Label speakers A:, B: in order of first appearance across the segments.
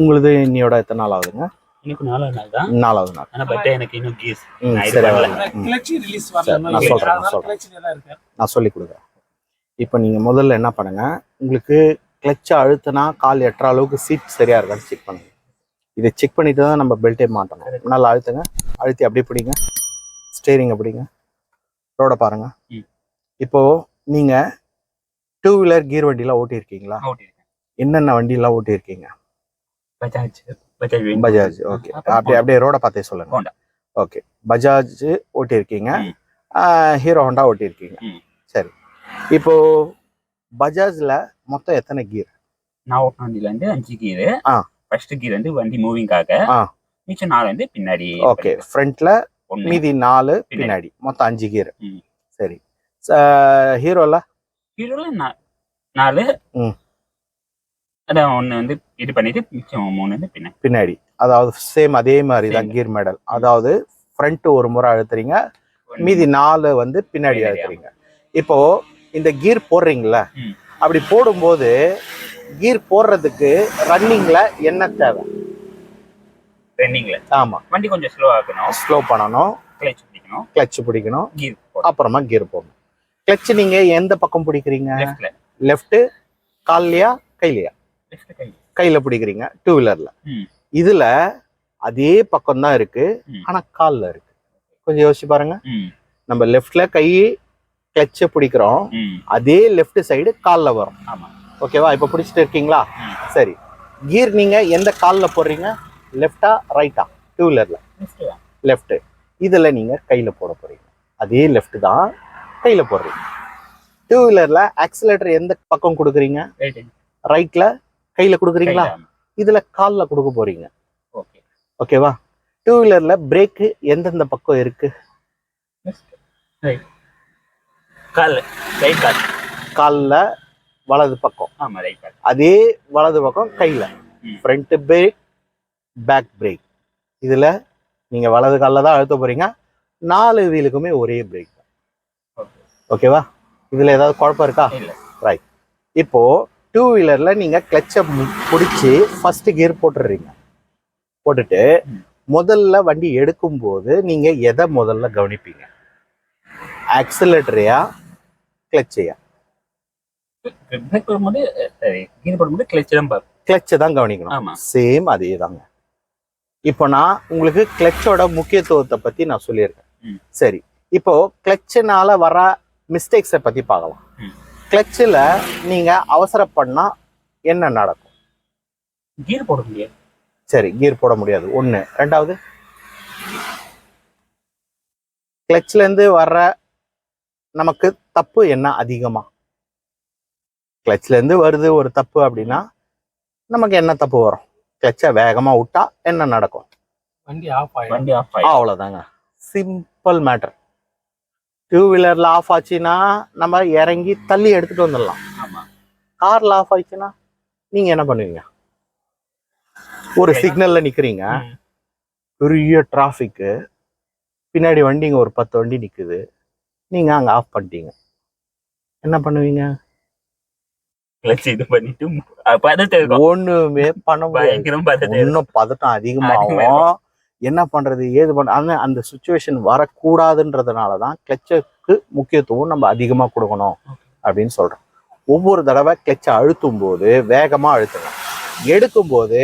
A: உங்களுது இன்னையோட எத்தனை நாள் ஆகுதுங்க?
B: எனக்கு நாலாவது நாள் தான்.
A: நாலாவது நாள்.
B: ஆனா பட் எனக்கு இன்னும் கீஸ்
C: ரிலீஸ்
A: நான் சொல்றேன், நான் சொல்றேன்.
C: இருக்கு
A: நான் சொல்லி கொடுக்குறேன். இப்போ நீங்கள் முதல்ல என்ன பண்ணுங்க உங்களுக்கு கிளச்சை அழுத்தினா கால் எட்டுற அளவுக்கு சீட் சரியா இருக்கான்னு செக் பண்ணுங்க. இதை செக் பண்ணிட்டு தான் நம்ம பெல்ட்டே மாட்டணும். நல்லா அழுத்துங்க. அழுத்தி அப்படியே பிடிங்க. ஸ்டேரிங்கை பிடிங்க. ரோட பாருங்க. இப்போ நீங்க டூ வீலர் கீர் வண்டிலாம் ஓட்டியிருக்கீங்களா. என்னென்ன வண்டிலாம் ஓட்டியிருக்கீங்க?
B: பஜாஜ் பஜாஜ்.
A: பஜாஜ் ஓகே அப்படியே அப்படியே ரோட பார்த்தே சொல்லுங்க.
B: ஹோண்டா.
A: ஓகே பஜாஜ் ஓட்டியிருக்கீங்க. ஹீரோ ஹோண்டா ஓட்டியிருக்கீங்க. சரி. இப்போ பஜாஜ்ல மொத்தம் எத்தனை கீர்
B: நான் ஓட்டின வண்டியில வந்து அஞ்சு கீர்
A: ஆ.
B: ஃபர்ஸ்ட் கீர் வந்து வண்டி மூவிங்காக. மிச்சம் நாலு வந்து பின்னாடி
A: ஓகே ஃப்ரண்ட்ல மீதி நாலு
B: பின்னாடி.
A: மொத்தம் அஞ்சு கீர். சரி. ஹீரோல?
B: ஹீரோல நாலு. அதான் ஒண்ணு வந்து இது பண்ணிட்டு மிச்சம் மூணு வந்து பின்னாடி
A: பின்னாடி. அதாவது சேம் அதே மாதிரி தான். கீர் மெடல் அதாவது ஃப்ரண்ட் ஒரு முறை அழுத்துறீங்க மீதி நாலு வந்து பின்னாடி அழுத்துறீங்க. இப்போ இந்த கீர் போடுறீங்கல்ல
B: ம்.
A: அப்படி போடும்போது கீர் போடுறதுக்கு ரன்னிங்ல என்ன தேவை?
B: ரன்னிங்ல
A: ஆமா.
B: வண்டி கொஞ்சம் ஸ்லோ ஆக்கணும்
A: ஸ்லோ பண்ணணும்.
B: கிளச் பிடிக்கணும்.
A: கிளச் பிடிக்கணும்.
B: கீர்
A: அப்புறமா கீர் போடணும். கிளச் நீங்க எந்த பக்கம் பிடிக்கிறீங்க? லெஃப்ட் கால்லையா கையிலையா? கையில பிடிக்கிறீங்க டூ வீலர்ல. இதுல அதே பக்கம் தான் இருக்கு. ஆனா கால்ல இருக்கு. கொஞ்சம் யோசிச்சு பாருங்க. நம்ம லெஃப்ட்ல கை கிளச்ச பிடிக்கிறோம் அதே லெஃப்ட் சைடு கால்ல வரும்.
B: ஆமா.
A: ஓகேவா இப்போ பிடிச்சிட்டு இருக்கீங்களா. சரி. கீர் நீங்க எந்த கால்ல போடுறீங்க? லெஃப்டா ரைட்டா டூ வீலர்ல
B: லெஃப்ட்
A: இதுல நீங்க கையில போட போறீங்க. அதே லெஃப்ட் தான் கையில போடுறீங்க. டூ வீலர்ல ஆக்சிலேட்டர் எந்த பக்கம் கொடுக்குறீங்க?
B: ரைட்
A: ரைட்ல கையில கொடுக்குறீங்களா? இதுல கால்ல கொடுக்க போறீங்க.
B: ஓகே.
A: ஓகேவா டூ வீலர்ல பிரேக் எந்தெந்த பக்கம் இருக்கு?
B: கால் ரைட் கால்.
A: கால்ல வலது பக்கம்.
B: ஆமா ரைட் கால்.
A: அதே வலது பக்கம் கையில. ஃப்ரண்ட் பிரேக் பேக் பிரேக் இதுல நீங்க வலது கால்ல தான் அழுத்த போறீங்க. நாலு வீலுக்குமே ஒரே பிரேக்
B: ஓகே
A: ஓகேவா இதுல ஏதாவது குழப்பம் இருக்கா?
B: இல்ல.
A: ரைட் இப்போ டூ வீலர்ல நீங்க கிளச்சை பிடிச்சி ஃபர்ஸ்ட் கியர் போட்டுடுறீங்க போட்டுட்டு. முதல்ல வண்டி எடுக்கும்போது நீங்க எதை முதல்ல கவனிப்பீங்க? ஆக்சிலேட்டரையா கிளச்சையா கிளச்சை தான் கவனிக்கணும். சேம் அதே தாங்க. இப்போ நான் உங்களுக்கு கிளச்சோட முக்கியத்துவத்தை பத்தி நான் சொல்லியிருக்கேன். சரி. இப்போ கிளச்சினால வர மிஸ்டேக்ஸை பத்தி பார்க்கலாம். கிளச்சில் நீங்க அவசரப்படனா என்ன நடக்கும்?
B: கீர் போட முடியாது.
A: சரி கீர் போட முடியாது. ஒண்ணு. ரெண்டாவது கிளச்ல இருந்து வர்ற நமக்கு தப்பு என்ன அதிகமா? கிளச்ல இருந்து வருது ஒரு தப்பு அப்படின்னா நமக்கு என்ன தப்பு வரும்? கிளச்சை வேகமா விட்டா என்ன நடக்கும்?
C: வண்டி ஆஃப் ஆயிடும்.
B: வண்டி ஆஃப் ஆயிடும்.
A: அவ்வளவுதாங்க. சிம்பிள் மேட்டர் டூ வீலர்ல ஆஃப் ஆச்சுன்னா நம்ம இறங்கி தள்ளி எடுத்துட்டு வந்துடலாம். கார்ல ஆஃப் ஆயிடுச்சுன்னா நீங்க என்ன பண்ணுவீங்க? ஒரு சிக்னல்ல நிக்கிறீங்க. பெரிய டிராஃபிக்கு பின்னாடி வண்டிங்க ஒரு பத்து வண்டி நிக்குது. நீங்க அங்க ஆஃப் பண்ணிட்டீங்க. என்ன பண்ணுவீங்க? ஒண்ணுமே பண்ண முடியாது. இன்னும் பதட்டம் அதிகமாகும். என்ன பண்ணுறது ஏது பண்ண அந்த அந்த சுச்சுவேஷன் வரக்கூடாதுன்றதுனால தான் கிளச்சுக்கு முக்கியத்துவம் நம்ம அதிகமாக கொடுக்கணும் அப்படின்னு சொல்கிறோம் ஒவ்வொரு தடவை கிளச்சை அழுத்தும் போது வேகமாக அழுத்துங்க எடுக்கும் போது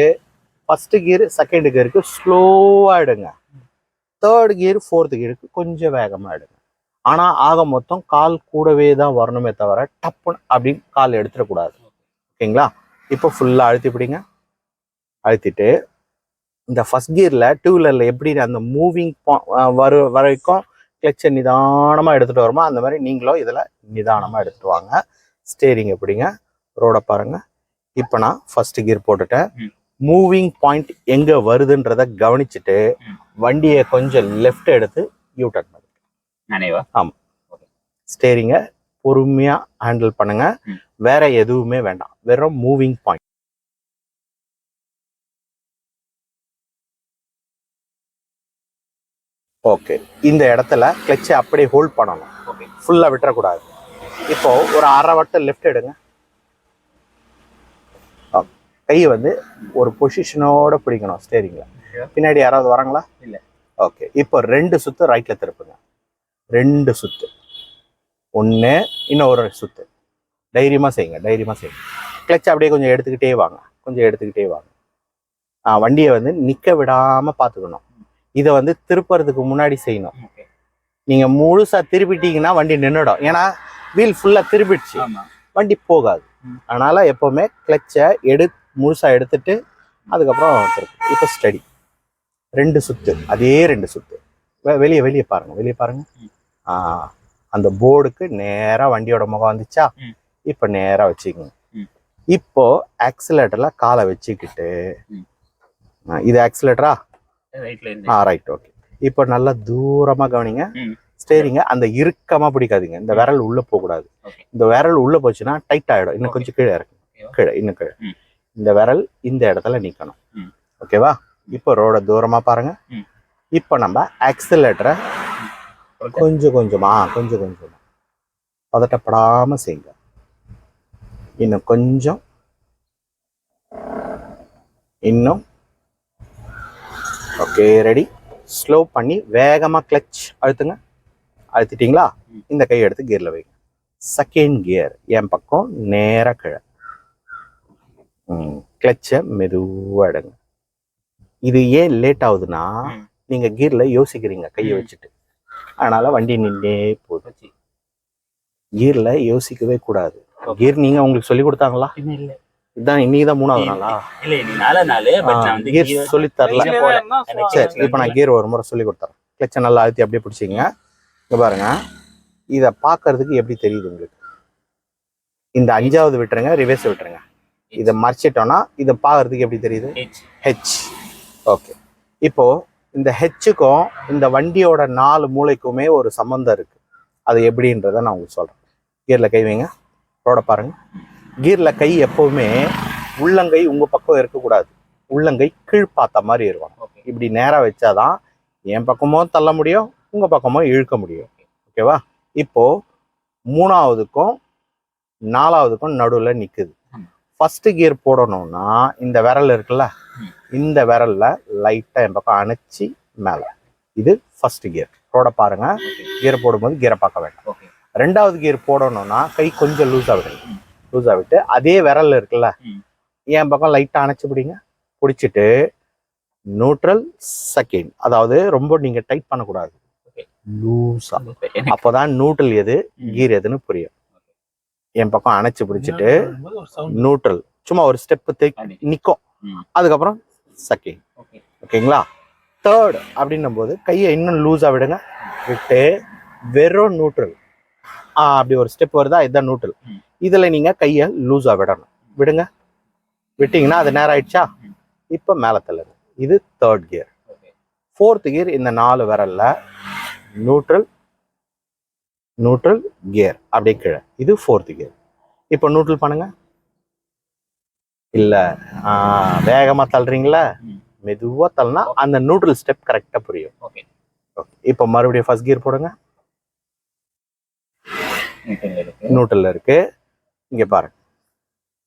A: கியர் செகண்ட் கியருக்கு ஸ்லோவாக எடுங்க. தேர்ட் கியர் ஃபோர்த் கியருக்கு கொஞ்சம் வேகமாக எடுங்க. ஆனால் ஆக மொத்தம் கால் கூடவே தான் வரணுமே தவிர டப்புன்னு அப்படின்னு கால் எடுத்துடக்கூடாது. ஓகேங்களா? இப்போ ஃபுல்லாக அழுத்தி பிடிங்க அழுத்திட்டு இந்த ஃபர்ஸ்ட் கியர்ல டூ வீலர்ல எப்படி அந்த மூவிங் வரு வரைக்கும் கிளச்சை நிதானமா எடுத்துட்டு வருமோ அந்த மாதிரி நீங்களும் இதுல நிதானமா எடுத்துட்டு வாங்க. ஸ்டேரிங் எப்படிங்க? ரோட பாருங்க. இப்போ நான் ஃபர்ஸ்ட் கியர் போட்டுட்டேன். மூவிங் பாயிண்ட் எங்க வருதுன்றத கவனிச்சுட்டு. வண்டியை கொஞ்சம் லெஃப்ட் எடுத்து யூ டர்ன் பண்ணு
B: நானேவா
A: ஸ்டேரிங்கை பொறுமையா ஹேண்டில் பண்ணுங்க.
B: ம்.
A: வேற எதுவுமே வேண்டாம். வெறும் மூவிங் பாயிண்ட் ஓகே இந்த இடத்துல கிளச்சை அப்படியே ஹோல்ட் பண்ணணும்.
B: ஓகே
A: ஃபுல்லா விட்டுறக்கூடாது. இப்போ ஒரு அரை வட்டம் லெஃப்ட் எடுங்க. கையை வந்து ஒரு பொசிஷனோட பிடிக்கணும் ஸ்டேரிங்ல பின்னாடி யாராவது வராங்களா?
B: இல்ல.
A: ஓகே இப்போ ரெண்டு சுத்து ரைட்ல திருப்புங்க. ரெண்டு சுத்து. ஒன்று இன்னும் ஒரு சுத்து. தைரியமா செய்யுங்க தைரியமா செய்யுங்க. கிளச் அப்படியே கொஞ்சம் எடுத்துக்கிட்டே வாங்க. கொஞ்சம் எடுத்துக்கிட்டே வாங்க. ஆ, வண்டியை வந்து நிக்க விடாம பார்த்துக்கணும். இதை வந்து திருப்புறதுக்கு முன்னாடி செய்யணும்.
B: ஓகே
A: நீங்க முழுசா திருப்பிட்டீங்கன்னா வண்டி நின்றுடும் ஏன்னா வீல் ஃபுல்லா திருப்பிடுச்சு. வண்டி போகாது. அதனால எப்பவுமே கிளச்சை எடு முழுசா எடுத்துட்டு அதுக்கப்புறம் திருப்பு. இப்போ ஸ்டடி ரெண்டு சுத்து. அதே ரெண்டு சுத்து. வெளியே வெளியே பாருங்க. வெளியே பாருங்க.
B: ம்.
A: ஆ அந்த போர்டுக்கு நேரா வண்டியோட முகம் வந்துச்சா. இப்போ நேரா வச்சுக்கோங்க. இப்போ ஆக்சிலேட்டர்ல காலை வச்சுக்கிட்டு இது ஆக்சிலேட்டரா
B: ரைட்ல
A: ஆ ரைட் ஓகே இப்போ நல்லா தூரமா கவனிங்க. ஸ்டேரிங்க அந்த இறுக்கமா பிடிக்காதீங்க இந்த விரல் உள்ள போக கூடாது
B: Okay.
A: இந்த விரல் உள்ள போச்சுன்னா டைட் ஆயிடும் இன்னும். கொஞ்சம் கீழே
B: Okay.
A: கீழே இன்னும் கீழே. இந்த விரல் இந்த இடத்துல நிக்கணும். ஓகேவா இப்போ ரோட தூரமா பாருங்க. இப்போ நம்ம ஆக்சிலேட்டரை. கொஞ்சம் கொஞ்சமா கொஞ்சம் கொஞ்சமா பதட்டப்படாம செய்யுங்க இன்னும் கொஞ்சம் இன்னும் ஓகே ரெடி ஸ்லோ பண்ணி வேகமா கிளச் அழுத்துங்க. அழுத்திட்டீங்களா. இந்த கையை எடுத்து கியர்ல வைங்க. செகண்ட் கியர் என் பக்கம் நேரா கீழே. கிளச்சை மெதுவா எடுங்க. இது ஏன் லேட் ஆகுதுன்னா
B: ம்.
A: நீங்க கியர்ல யோசிக்கிறீங்க கையை. வச்சுட்டு. அதனால வண்டி போகுது.
B: வச்சு.
A: கியர்ல யோசிக்கவே கூடாது. கியர் நீங்க உங்களுக்கு சொல்லி கொடுத்தாங்களா?
B: இல்ல.
A: இதான் இன்னைக்கு தான் மூணாவது நாளா?
B: இல்ல நாலா நாள் பட் நான் வந்து
A: சொல்லி தரல சரி இப்போ நான் கியர் ஒரு முறை சொல்லி கொடுத்துறேன். கிளச்சை நல்லா அழுத்தி அப்படியே பிடிச்சிங்க. இங்க பாருங்க. இதை பார்க்கறதுக்கு எப்படி தெரியுது உங்களுக்கு? இந்த அஞ்சாவது விட்டுருங்க ரிவர்ஸ் விட்டுருங்க. இதை மறைச்சிட்டோம்னா இதை பார்க்கறதுக்கு எப்படி தெரியுது?
B: H.
A: ஹெச் ஓகே இப்போ இந்த ஹெச்சுக்கும் இந்த வண்டியோட நாலு மூளைக்குமே ஒரு சம்மந்தம் இருக்கு. அது எப்படின்றத நான் உங்களுக்கு சொல்றேன். கியர்ல கை வைங்க. ரோட பாருங்க. கியர்ல கை எப்பவுமே உள்ளங்கை உங்க பக்கம் இருக்கக்கூடாது. உள்ளங்கை கீழ் பார்த்த மாதிரி இருக்கும். இப்படி நேரா வச்சாதான் என் பக்கமும் தள்ள முடியும் உங்க பக்கமும் இழுக்க முடியும். ஓகேவா? இப்போ மூணாவதுக்கும் நாலாவதுக்கும் நடுவில் நிக்குது.
B: ம்.
A: ஃபர்ஸ்ட் கியர் போடணும்னா இந்த விரல் இருக்குல்ல. இந்த விரல்ல லைட்டா என் பக்கம் அணைச்சி மேல. இது ஃபர்ஸ்ட் கியர் ரோட பாருங்க.
B: Okay.
A: கியர் போடும்போது கியரை பார்க்க வேண்டாம். ரெண்டாவது கியர் போடணும்னா கை கொஞ்சம் லூஸா விடுங்க லூஸா விட்டு அதே விரல் இருக்குல்ல
B: ம்.
A: என் பக்கம் லைட்டா அணைச்சு பிடிங்க. பிடிச்சிட்டு நியூட்ரல் செகண்ட் அதாவது ரொம்ப நீங்க டைட் பண்ணக்கூடாது.
B: Okay.
A: லூஸா
B: எனக்கு
A: அப்பதான் நியூட்ரல் எது. கீர் எதுன்னு புரியும். என் பக்கம் அணைச்சு பிடிச்சிட்டு நியூட்ரல் சும்மா ஒரு ஸ்டெப்
B: அடி.
A: நிக்கும்.
B: ம்.
A: அதுக்கப்புறம் செகண்ட். ஓகேங்களா? தேர்ட் அப்படின்னும் போது கையை இன்னும் லூஸா விடுங்க. விட்டு வெறும் நியூட்ரல் ஆ அப்படி ஒரு ஸ்டெப் வருதா? இதுதான் நியூட்ரல்
B: ம்.
A: இதுல நீங்க கையை லூஸா விடணும். விடுங்க. விட்டீங்கன்னா அது நேரம் ஆயிடுச்சா. இப்போ மேல தள்ளுங்க. இது தேர்ட் கியர். ஃபோர்த் கியர் இந்த நாலு விரல்ல நியூட்ரல் நியூட்ரல் கியர் அப்படியே கீழே. இது ஃபோர்த் கியர் இப்போ நியூட்ரல் பண்ணுங்க. இல்ல. ஆ, வேகமா தள்ளுறீங்களா?
B: ம்.
A: மெதுவா தள்ளினா அந்த நியூட்ரல் ஸ்டெப் கரெக்டா புரியும்.
B: Okay.
A: Okay. இப்போ மறுபடியும் ஃபர்ஸ்ட் கியர் போடுங்க.
B: நிக்கல் இருக்கு.
A: இங்க பாருங்க.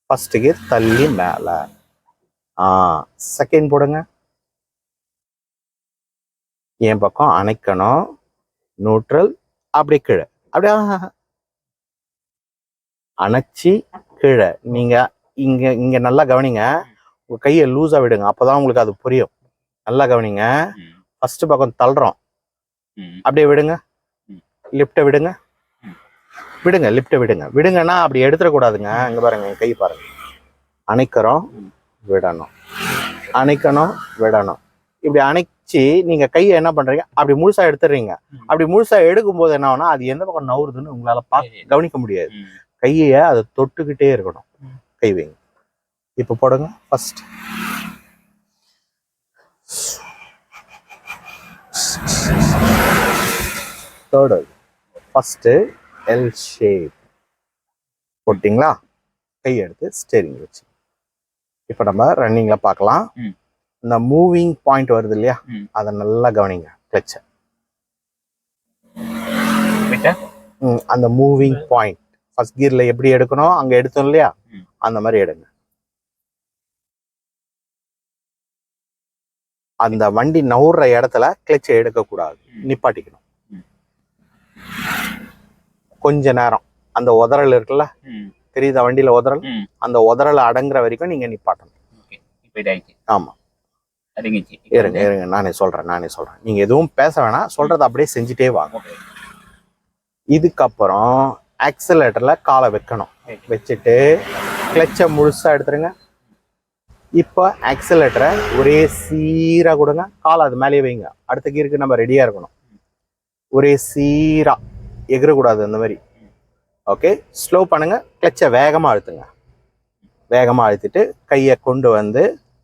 A: ஃபர்ஸ்ட் கியர் தள்ளி மேல. ஆ செகண்ட் போடுங்க. என் பக்கம் அணைக்கணும். நியூட்ரல் அப்படியே கீழே. அப்படியே. அணைச்சி கீழே. நீங்க இங்க இங்க நல்லா கவனிங்க. உங்க கையை லூஸா விடுங்க. அப்பதான் உங்களுக்கு அது புரியும். நல்லா கவனிங்க.
B: ம்.
A: ஃபர்ஸ்ட் பக்கம் தள்ளுறோம். அப்படியே விடுங்க. லிஃப்ட்டை விடுங்க. விடுங்க லிஃப்ட்டை விடுங்க விடுங்கன்னா அப்படி எடுத்துடக்கூடாதுங்க இங்க பாருங்க கை பாருங்க அணைக்கிறோம். விடணும் அணைக்கணும் விடணும் இப்படி அணைச்சி நீங்க கையை என்ன பண்றீங்க அப்படி முழுசா எடுத்துடுறீங்க. அப்படி முழுசா எடுக்கும்போது என்ன ஆகும்னா அது எந்த பக்கம் நவுறுதுன்னு உங்களால பார்க்க. கவனிக்க முடியாது. கையை அதை தொட்டுக்கிட்டே இருக்கணும். கை வைங்க இப்போ போடுங்க first third first L shape போட்டிங்களா? கை எடுத்து ஸ்டேரிங் வச்சு. இப்போ நம்ம ரன்னிங்கில் பார்க்கலாம். இந்த மூவிங் பாயிண்ட் வருது இல்லையா? அதை நல்லா கவனிங்க கிளச்சை அந்த மூவிங் பாயிண்ட் ஃபர்ஸ்ட் கியர்ல எப்படி எடுக்கணும்? அங்க எடுத்தோம் இல்லையா? அந்த மாதிரி எடுங்க. அந்த வண்டி நவுற இடத்துல கிளச்சை எடுக்கக்கூடாது. நிப்பாட்டிக்கணும். கொஞ்ச நேரம். அந்த உதறல் இருக்குல்ல? தெரியுதா வண்டியில உதறல்? அந்த உதறல் அடங்குற வரைக்கும் நீங்க நிப்பாட்டணும். ஆமா. இருங்க இருங்க. நானே சொல்றேன் நானே சொல்றேன். நீங்க எதுவும் பேச வேணாம். சொல்றதை அப்படியே செஞ்சுட்டே வாங்க. இதுக்கப்புறம் ஆக்சிலேட்டர்ல காலை வைக்கணும். வச்சுட்டு கிளச்சை முழுசா எடுத்துருங்க. இப்போ ஆக்சிலேட்டரை ஒரே சீரா கொடுங்க. காலை அது மேலேயே வைங்க. அடுத்த கீருக்கு நம்ம ரெடியா இருக்கணும். ஒரே சீரா. எகிரக்கூடாது அந்த மாதிரி. ஓகே ஸ்லோ பண்ணுங்க. கிளச்சை வேகமா அழுத்துங்க. வேகமா அழுத்திட்டு கையை கொண்டு வந்து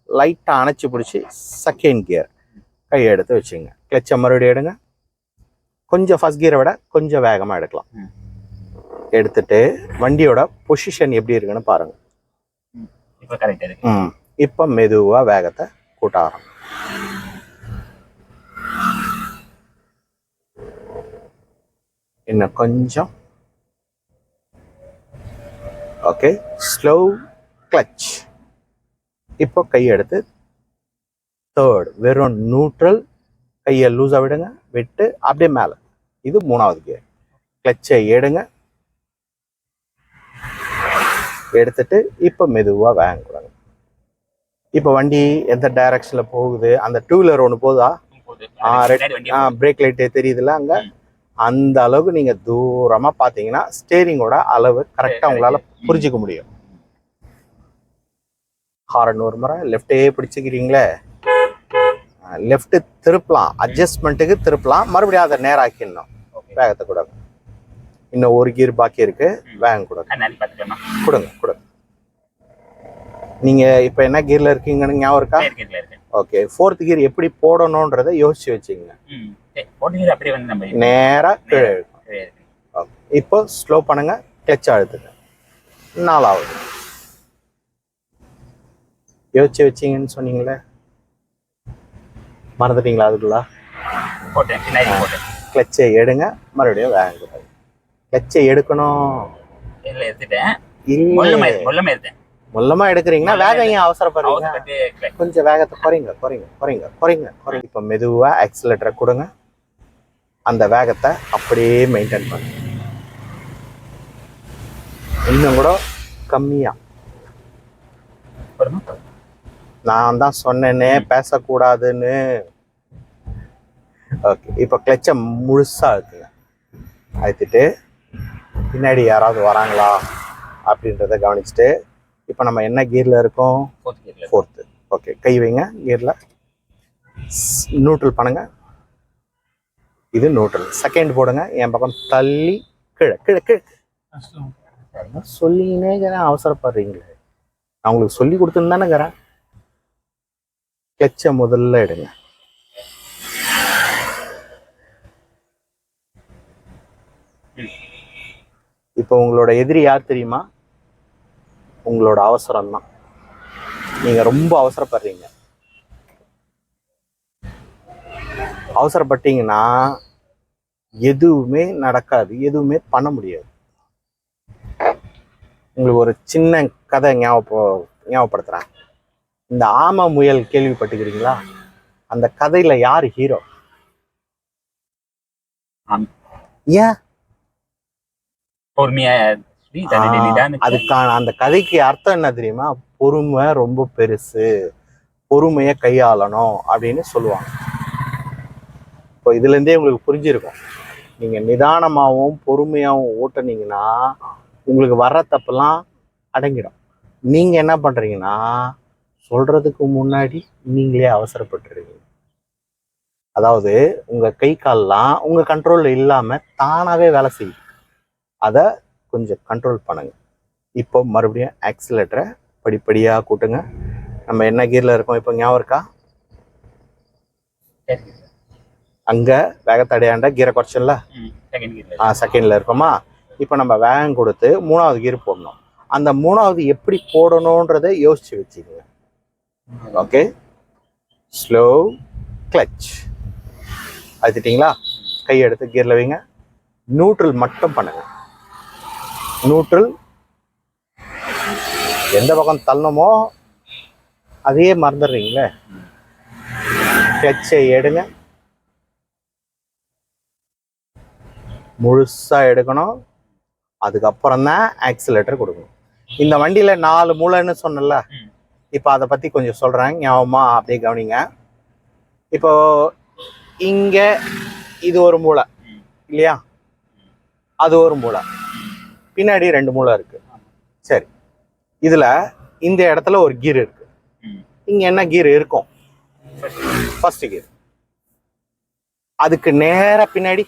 A: லைட்டா அணைச்சி பிடிச்சி செகண்ட் கியர் கையை எடுத்து வச்சுங்க. கிளச்சை மறுபடியும் எடுங்க. கொஞ்சம் ஃபர்ஸ்ட் கியரை விட கொஞ்சம் வேகமா எடுக்கலாம். எடுத்துட்டு வண்டியோட பொசிஷன் எப்படி இருக்குன்னு பாருங்க.
B: இப்போ கரெக்டாக இருக்கு.
A: ம். இப்போ மெதுவா வேகத்தை கூட்ட ஆரம்பி இன்னும் கொஞ்சம் ஓகே ஸ்லோ கிளச் இப்போ கை எடுத்து தேர்ட் வெறும் நியூட்ரல் கையை லூஸாக விடுங்க விட்டு அப்படியே மேலே. இது மூணாவது கியர் கிளச்சை எடுங்க. எடுத்துட்டு இப்போ மெதுவாக வேகம் கொடுங்க. இப்போ வண்டி எந்த டைரக்ஷனில் போகுது? அந்த டூ வீலர் ஒன்று போகுதா. ஆ,
B: வண்டி
A: ஆ பிரேக் லைட்டு தெரியுதுல்ல அங்கே. அந்த அளவுக்கு நீங்கள் தூரமாக பார்த்தீங்கன்னா ஸ்டேரிங்கோட அளவு கரெக்டாக உங்களால் புரிஞ்சுக்க முடியும். ஹாரன் ஒரு முறை லெஃப்டே பிடிச்சிக்கிறீங்களே. லெஃப்ட் திருப்பலாம். அட்ஜஸ்ட்மெண்ட்டுக்கு திருப்பலாம். மறுபடியும் அதை நேராக்கிடணும். வேகத்தை கொடுங்க இன்னும் ஒரு கீர் பாக்கி இருக்கு. வேகம் கொடுங்க கொடுங்க கொடுங்க. நீங்க இப்போ என்ன கீர்ல இருக்கீங்கன்னு ஞாபகம் இருக்கா? ஓகே ஃபோர்த் கீர் எப்படி போடணுன்றதை யோசிச்சு வச்சுங்க
B: போட்டு அப்படியே வந்து நம்ம
A: நேரா கீழே. இப்போ ஸ்லோ பண்ணுங்க. கிளச் அழுத்துங்க. நாலாவது. யோசிச்சு வச்சீங்கன்னு சொன்னீங்களே? மறந்துட்டீங்களா அதுக்குள்ள? கிளச்சை எடுங்க. மறுபடியும் வேகம் கொடுங்க கிளச்சை எடுக்கணும்.
B: இல்லை எடுத்துட்டேன்.
A: இல்ல.
B: மொல்லமா
A: எடுக்கிறீங்கன்னா வேகம் ஏன் அவசரப்படுறீங்க? கொஞ்சம் வேகத்தை குறைங்க குறைங்க குறைங்க குறைங்க. குறைங்க இப்போ மெதுவாக ஆக்சிலேட்டரை கொடுங்க. அந்த வேகத்தை அப்படியே மெயின்டைன் பண்ணுங்க இன்னும் கூட கம்மியா.
B: போடுமா?
A: நான் தான் சொன்னேனே பேசக்கூடாதுன்னு. ஓகே இப்போ கிளச்சை முழுசா அழுத்துங்க அழுத்திட்டு பின்னாடி யாராவது வராங்களா அப்படின்றத கவனிச்சுட்டு இப்போ நம்ம என்ன கியரில் இருக்கோம். ஃபோர்த்து ஓகே கை வைங்க கியரில் நியூட்ரல் பண்ணுங்க. இது நியூட்ரல் செகண்ட் போடுங்க. என் பக்கம் தள்ளி கீழே கீழே கீழே. சொல்லினே அவசரப்படுறீங்களே. நான் உங்களுக்கு சொல்லி கொடுத்துருந்தானுங்கிறேன் கிளச்சை முதல்ல எடுங்க. இப்போ உங்களோட எதிரி யார் தெரியுமா? உங்களோட அவசரம் தான் நீங்க ரொம்ப அவசரப்படுறீங்க. அவசரப்பட்டீங்கன்னா எதுவுமே நடக்காது எதுவுமே பண்ண முடியாது. உங்களுக்கு ஒரு சின்ன கதை ஞாபகம் ஞாபகப்படுத்துறேன். இந்த ஆம முயல் கேள்விப்பட்டுக்கிறீங்களா அந்த கதையில யார் ஹீரோ. ஏன்? அதுக்கான அந்த கதைக்கு அர்த்தம் என்ன தெரியுமா? பொறுமை ரொம்ப பெருசு. பொறுமையை கையாளணும் அப்படின்னு சொல்லுவாங்க. இப்போ இதுல இருந்தே உங்களுக்கு புரிஞ்சிருக்கும். நீங்கள் நிதானமாகவும் பொறுமையாகவும் ஓட்டுனீங்கன்னா உங்களுக்கு வர்ற தப்பெல்லாம் அடங்கிடும். நீங்கள் என்ன பண்றீங்கன்னா சொல்றதுக்கு முன்னாடி நீங்களே அவசரப்பட்டுருவீங்க. அதாவது உங்கள் கை கால்லாம் உங்கள் கண்ட்ரோலில் இல்லாமல் தானாகவே வேலை செய்யும். அதை கொஞ்சம் கண்ட்ரோல் பண்ணுங்க. இப்போ மறுபடியும் ஆக்சிலேட்டரை படிப்படியாக கூட்டுங்க. நம்ம என்ன கீரில் இருக்கோம்? இப்போ ஞாபகம் இருக்கா? அங்கே வேகத்தடையாண்ட கீரை குறைச்சல
B: செகண்ட் gearல.
A: ஆ செகண்டில் இருக்கோமா இப்போ நம்ம வேகம் கொடுத்து மூணாவது கீர் போடணும். அந்த மூணாவது எப்படி போடணுன்றதை யோசிச்சு வச்சுக்கோங்க. ஓகே ஸ்லோ கிளச் அழுத்திட்டீங்களா? கை எடுத்து கீரில் வைங்க. நியூட்ரல் மட்டும் பண்ணுங்க. நியூட்ரல் எந்த பக்கம் தள்ளணுமோ அதையே மறந்துடுறீங்களே. கிளச்சை எடுங்க. முழுசா எடுக்கணும். அதுக்கப்புறம் தான் ஆக்சிலேட்டர் கொடுக்கணும். இந்த வண்டியில நாலு மூளைன்னு சொன்னல. இப்போ அதை பத்தி கொஞ்சம் சொல்றேன். ஞாபகமா அப்படியே கவனிங்க. இப்போ இங்க இது ஒரு மூளை. இல்லையா? அது ஒரு மூளை பின்னாடி ரெண்டு மூளை இருக்கு. சரி. இதுல இந்த இடத்துல ஒரு கீர் இருக்கு.
B: ம்.
A: இங்க என்ன கீர் இருக்கும்? ஃபர்ஸ்ட் கீர் அதுக்கு நேரா பின்னாடி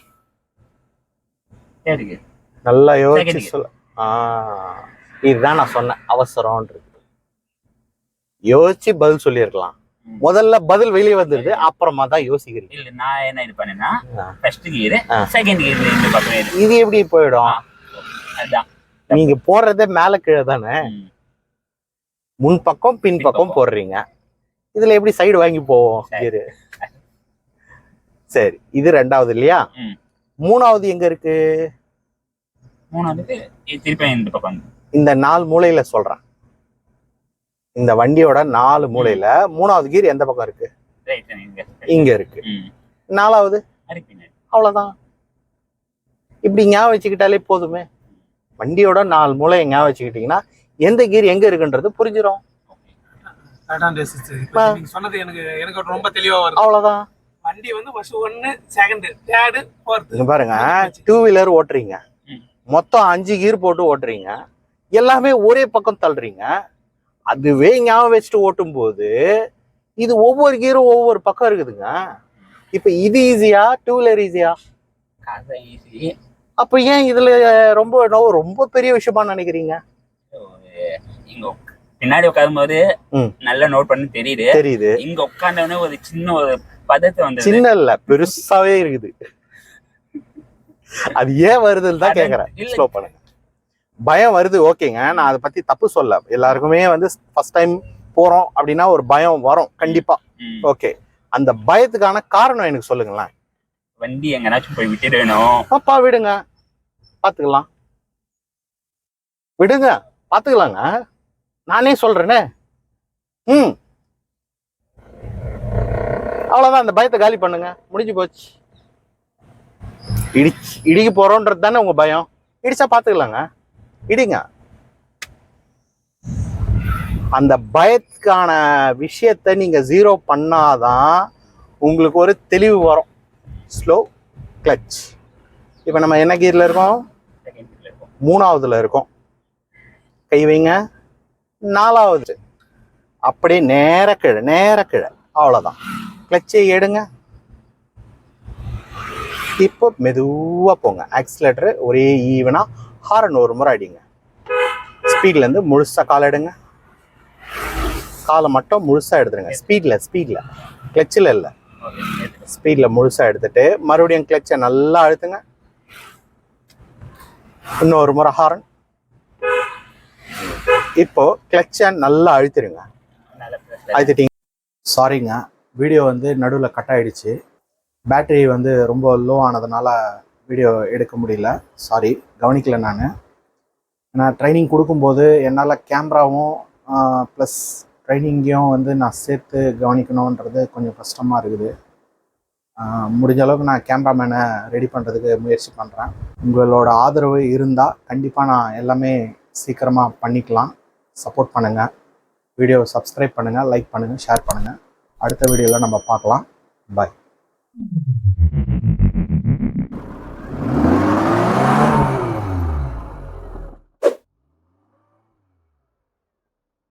A: நல்லா யோசிச்சு. சொல்ல ஆ இதுதான் நான் சொன்னேன் அவசரம்ன்றது யோசிச்சு பதில் சொல்லியிருக்கலாம்
B: ம்.
A: முதல்ல பதில் வெளியே வந்துருது அப்புறமா தான் யோசிக்கிறீங்க
B: இல்ல நான் என்ன இது பண்ணேன்னா. First gear. செகண்ட் கியர் இந்த பக்கம்.
A: இது எப்படி போயிடும்
B: ஆ. அதுதான்
A: நீங்க போடுறதே மேல கீழே தானே. முன் பக்கம் பின் பக்கம். போடுறீங்க இதுல எப்படி சைடு வாங்கி போவோம்
B: சரி.
A: இது ரெண்டாவது இல்லையா. மூணாவது எங்க இருக்கு?
B: மூணாவது திருப்பி இந்த பக்கம். வந்து.
A: இந்த நாலு மூலையில சொல்றேன். இந்த வண்டியோட நாலு மூலையில மூணாவது கீர் எந்த பக்கம் இருக்கு?
B: இங்க.
A: இங்க இருக்கு. நாலாவது. அவ்வளவுதான். இப்படி ஞாபகம் வச்சுக்கிட்டாலே போதுமே. வண்டியோட நாலு மூலையை ஞாபகம் வச்சுக்கிட்டீங்கன்னா எந்த கீர் எங்க இருக்குன்றது புரிஞ்சிடும்
C: சொன்னது எனக்கு எனக்கு ரொம்ப தெளிவா வருது.
A: அவ்வளவுதான்.
C: வண்டி வந்து ஃபர்ஸ்ட் ஒன்னு செகண்ட் தேர்டு ஃபோர்த்
A: இங்க பாருங்க டூ வீலர் ஓட்டுறீங்க. மொத்தம் அஞ்சு கீர் போட்டு ஓட்டுறீங்க. எல்லாமே ஒரே பக்கம் தள்ளுறீங்க. அதுவே ஞாபகம் வச்சுட்டு ஓட்டும் போது இது ஒவ்வொரு கீரும் ஒவ்வொரு பக்கம் இருக்குதுங்க. இப்ப இது ஈஸியா டூ வீலர் ஈஸியா
B: easy.
A: அப்ப ஏன் இதுல ரொம்ப ரொம்ப பெரிய விஷயமா நினைக்கிறீங்க?
B: ஒரு இங்க உக்க- பின்னாடி உட்காரும்போது
A: ம்.
B: நல்லா நோட் பண்ணி தெரியுது.
A: தெரியுது.
B: இங்க உட்கார்ந்தவொடனே ஒரு சின்ன ஒரு பதத்தை வந்து
A: சின்ன இல்ல பெருசாவே இருக்குது. அது ஏன் வருதுன்னு தான் கேக்குறேன். ஸ்லோ பண்ணுங்க. பயம் வருது ஓகேங்க. நான் அதை பத்தி தப்பு சொல்ல எல்லாருக்குமே வந்து ஃபர்ஸ்ட் டைம் போறோம் அப்படின்னா ஒரு பயம் வரும் கண்டிப்பா. ஓகே. அந்த பயத்துக்கான காரணம் எனக்கு சொல்லுங்களேன்.
B: வண்டி எங்கனாச்சும் போய் விட்டுட்டு வேணும்.
A: அப்பா விடுங்க. பாத்துக்கலாம். விடுங்க. பாத்துக்கலாங்க. நானே சொல்றேனே. ம். அவ்வளோதான் அந்த பயத்தை காலி பண்ணுங்க. முடிஞ்சு போச்சு. இடிச்சு இடிக்க போகிறோன்றது தானே உங்கள் பயம். இடிச்சா பார்த்துக்கலாங்க இடிங்க. அந்த பயத்துக்கான விஷயத்தை நீங்கள் ஜீரோ பண்ணாதான் உங்களுக்கு ஒரு தெளிவு வரும். ஸ்லோ கிளச் இப்போ நம்ம என்ன கீரில் இருக்கோம்? மூணாவதுல இருக்கோம். கை வைங்க. நாலாவது. அப்படியே நேர கீழே நேர கீழே. அவ்வளோதான் கிளச்சை எடுங்க. இப்போ மெதுவாக போங்க. ஆக்சிலேட்டர் ஒரே ஈவனாக ஹாரன் ஒரு முறை அடிங்க. ஸ்பீட்லேருந்து முழுசாக கால் எடுங்க. காலை மட்டும் முழுசாக எடுத்துருங்க. ஸ்பீடில் ஸ்பீடில் கிளச்சில் இல்லை. ஸ்பீடில் முழுசாக எடுத்துட்டு மறுபடியும் கிளச்சை நல்லா அழுத்துங்க. இன்னொரு முறை ஹாரன் இப்போ கிளச்சை நல்லா அழுத்திடுங்க அழுத்திட்டீங்க. சாரிங்க வீடியோ வந்து நடுவில் கட் ஆகிடுச்சு பேட்டரி வந்து ரொம்ப லோ ஆனதுனால வீடியோ எடுக்க முடியல. சாரி கவனிக்கல நான். நான் ட்ரைனிங் கொடுக்கும்போது என்னால் கேமராவும் ப்ளஸ் ட்ரைனிங்கையும் வந்து நான் சேர்த்து கவனிக்கணுன்றது கொஞ்சம் கஷ்டமாக இருக்குது. முடிஞ்ச அளவுக்கு நான் கேமராமேனை ரெடி பண்ணுறதுக்கு முயற்சி பண்ணுறேன் உங்களோட ஆதரவு இருந்தால் கண்டிப்பாக நான் எல்லாமே சீக்கிரமாக பண்ணிக்கலாம். சப்போர்ட் பண்ணுங்கள் வீடியோவை சப்ஸ்கிரைப் பண்ணுங்கள் லைக் பண்ணுங்கள் ஷேர் பண்ணுங்கள் அடுத்த வீடியோவில் நம்ம பார்க்கலாம். பாய்